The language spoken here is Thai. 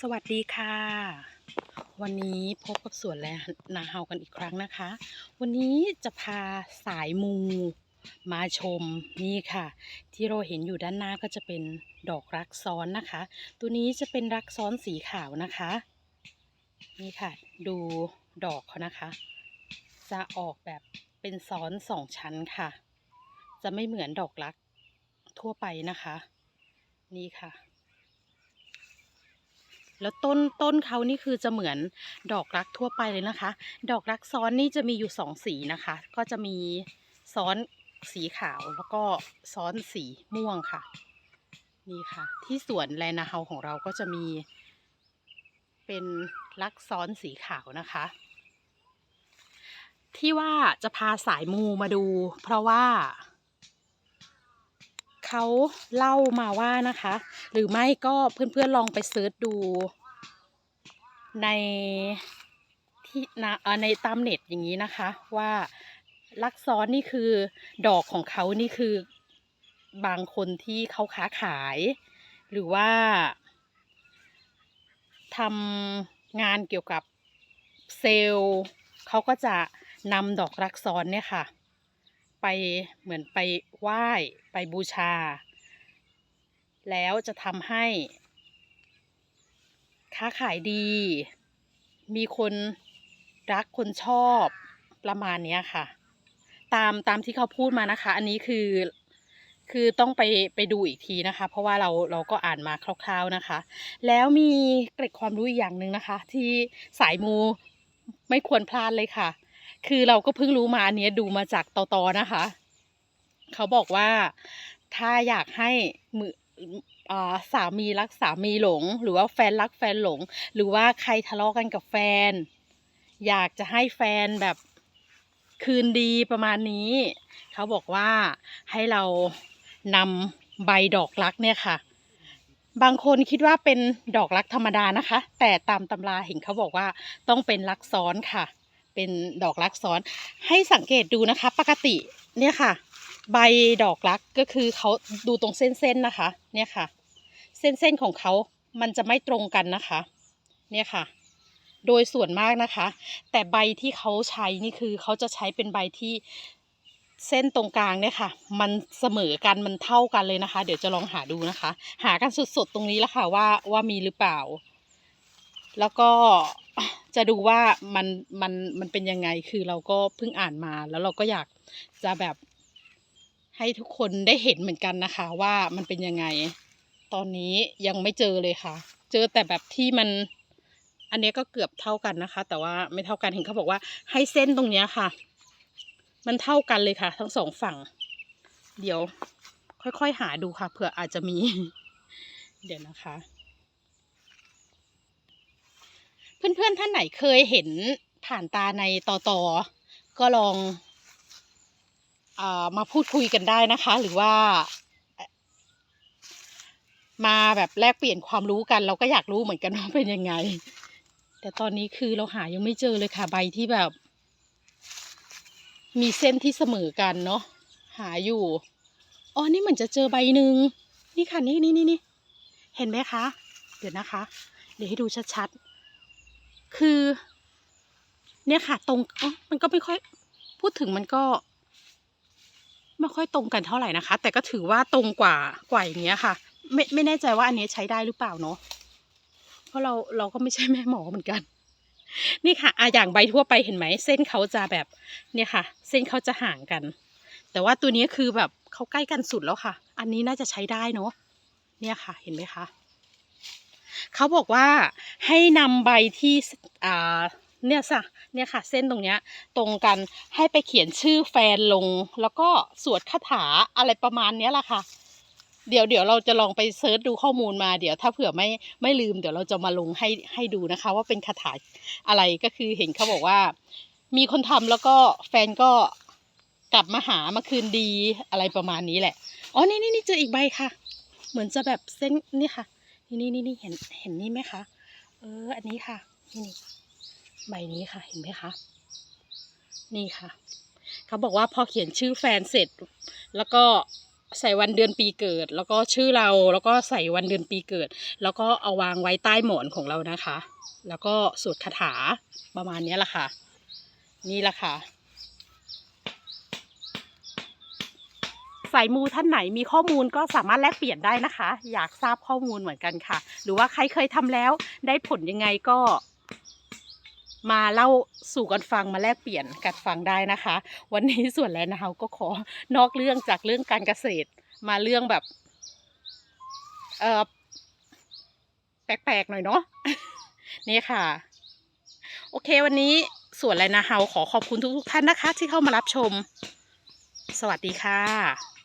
สวัสดีค่ะ วันนี้พบกับสวนและนาเฮากันอีกครั้งนะคะ วันนี้จะพาสายมูมาชมนี่ค่ะ ที่เราเห็นอยู่ด้านหน้าก็จะเป็นดอกรักซ้อนนะคะ ตัวนี้จะเป็นรักซ้อนสีขาวนะคะ นี่ค่ะ ดูดอกเขานะคะ จะออกแบบเป็นซ้อนสองชั้นค่ะ จะไม่เหมือนดอกรักทั่วไปนะคะ นี่ค่ะ แล้วต้นต้นเขานี่คือจะเหมือนดอกรักทั่วไปเลยนะคะ ดอกรักซ้อนนี่จะมีอยู่สองสีนะคะ ก็จะมีซ้อนสีขาวแล้วก็ซ้อนสีม่วงค่ะ นี่ค่ะ ที่สวนแลนาเฮาของเราก็จะมี เป็นรักซ้อนสีขาวนะคะ ที่ว่าจะพาสายมูมาดู เพราะว่า เขาเล่ามาว่านะคะ หรือไม่ก็เพื่อนๆลองไปเซิร์ชดูในที่นะในตามเน็ตอย่างนี้นะคะ ว่าลักซ้อนนี่คือดอกของเขานี่คือบางคนที่เขาค้าขาย หรือว่าทำงานเกี่ยวกับเซลล์เขาก็จะนำดอกรักซ้อนเนี่ยค่ะ ไปเหมือนไปไหว้ไปบูชา แล้วจะทำให้ ค้าขายดี มีคนรักคนชอบประมาณนี้ค่ะ ตามตามที่เขาพูดมานะคะ อันนี้คือคือต้องไปไปดูอีกทีนะคะ เพราะว่าเราเราก็อ่านมาคร่าว ๆนะคะ แล้วมีเกร็ดความรู้อีกอย่างหนึ่งนะคะ ที่สายมูไม่ควรพลาดเลยค่ะ คือเราก็เพิ่งรู้มาอันนี้ดูมาจากตอตอนะคะ เขาบอกว่าถ้าอยากให้มืออ่าสามีรักสามีหลง หรือว่าแฟนรักแฟนหลง หรือว่าใครทะเลาะกันกับแฟน อยากจะให้แฟนแบบคืนดีประมาณนี้ เขาบอกว่าให้เรานำใบดอกรักเนี่ยค่ะ บางคนคิดว่าเป็นดอกรักธรรมดานะคะ แต่ตามตำราเห็นเขาบอกว่าต้องเป็นรักซ้อนค่ะ เป็นดอกรักซ้อน ให้สังเกตดูนะคะ ปกติเนี่ยค่ะ ใบดอกรักก็คือเขาดูตรงเส้นๆนะคะ เนี่ยค่ะ เส้นๆของเขามันจะไม่ตรงกันนะคะ เนี่ยค่ะ โดยส่วนมากนะคะ แต่ใบที่เขาใช้นี่คือเขาจะใช้เป็นใบที่เส้นตรงกลางเนี่ยค่ะ มันเสมอกันมันเท่ากันเลยนะคะ เดี๋ยวจะลองหาดูนะคะ หากันสดๆตรงนี้แล้วค่ะว่าว่ามีหรือเปล่า แล้วก็ จะดูว่ามันมันมันเป็นยังไงคือเราก็เพิ่งอ่านมา แล้วเราก็อยากจะแบบให้ทุกคนได้เห็นเหมือนกันนะคะ ว่ามันเป็นยังไง ตอนนี้ยังไม่เจอเลยค่ะ เจอแต่แบบที่มัน อันนี้ก็เกือบเท่ากันนะคะ แต่ว่าไม่เท่ากันเห็นเขาบอกว่า ให้เส้นตรงเนี้ยค่ะ มันเท่ากันเลยค่ะ ทั้งสองฝั่ง เดี๋ยว ค่อยๆหาดูค่ะเผื่ออาจจะมี เดี๋ยวนะคะ เพื่อนๆท่านไหนเคยเห็นผ่านตาในตอตอก็ลองอามาพูดคุยกันได้นะคะ หรือว่า มาแบบแลกเปลี่ยนความรู้กัน เราก็อยากรู้เหมือนกันว่าเป็นยังไง แต่ตอนนี้คือเราหายังไม่เจอเลยค่ะใบที่แบบ มีเส้นที่เสมอกันเนาะหาอยู่อ๋อนี่เหมือนจะเจอใบหนึ่งนี่ค่ะนี่นี่นี่นี่เห็นไหมคะ เดี๋ยวนะคะ เดี๋ยวให้ดูชัดๆ คือ เนี่ยค่ะ ตรงมันก็ไม่ค่อย พูดถึงมันก็ ไม่ค่อยตรงกันเท่าไหร่นะคะ แต่ก็ถือว่าตรงกว่ากว่าอย่างเงี้ยค่ะ ไม่ไม่แน่ใจว่าอันนี้ใช้ได้หรือเปล่าเนาะเพราะเราเราก็ไม่ใช่แม่หมอเหมือนกัน นี่ค่ะอะอย่างใบทั่วไปเห็นไหมเส้นเขาจะแบบ เนี่ยค่ะ เส้นเขาจะห่างกัน แต่ว่าตัวนี้คือแบบเขาใกล้กันสุดแล้วค่ะ อันนี้น่าจะใช้ได้เนาะเนี่ยค่ะ เห็นไหมคะ เขาบอกว่าให้นำใบที่อ่าเนี่ยสะเนี่ยค่ะ เส้นตรงเนี้ยตรงกันให้ไปเขียนชื่อแฟนลง แล้วก็สวดคาถาอะไรประมาณเนี้ยแหละค่ะ เดี๋ยวเดี๋ยวเราจะลองไปเซิร์ชดูข้อมูลมาเดี๋ยวถ้าเผื่อไม่ไม่ลืมเดี๋ยวเราจะมาลงให้ให้ดูนะคะ ว่าเป็นคาถาอะไรก็คือเห็นเขาบอกว่า มีคนทำแล้วก็แฟนก็กลับมาหามาคืนดีอะไรประมาณนี้แหละอ๋อนี่นี่นี่เจออีกใบค่ะ เหมือนจะแบบเส้นนี่ค่ะ นี่นี่นี่นี่เห็นเห็นนี่ไหมคะ เออ อันนี้ค่ะ นี่นี่ใบนี้ค่ะ เห็นไหมคะ นี่ค่ะ เขาบอกว่าพอเขียนชื่อแฟนเสร็จ แล้วก็ใส่วันเดือนปีเกิด แล้วก็ชื่อเราแล้วก็ใส่วันเดือนปีเกิด แล้วก็เอาวางไว้ใต้หมอนของเรานะคะ แล้วก็สวดคาถาประมาณนี้แหละค่ะ นี่แหละค่ะ สายมูท่านไหนมีข้อมูลก็สามารถแลกเปลี่ยนได้นะคะ อยากทราบข้อมูลเหมือนกันค่ะ หรือว่าใครเคยทำแล้วได้ผลยังไงก็ มาเล่าสู่กันฟังมาแลกเปลี่ยนกันฟังได้นะคะ วันนี้ส่วนแลนด์เฮาก็ขอนอกเรื่องจากเรื่องการเกษตร มาเรื่องแบบ เออแปลกๆหน่อยเนาะนี่ค่ะ โอเควันนี้ส่วนแลนด์เฮาขอขอบคุณทุกๆท่านนะคะ ที่เข้ามารับชม สวัสดีค่ะ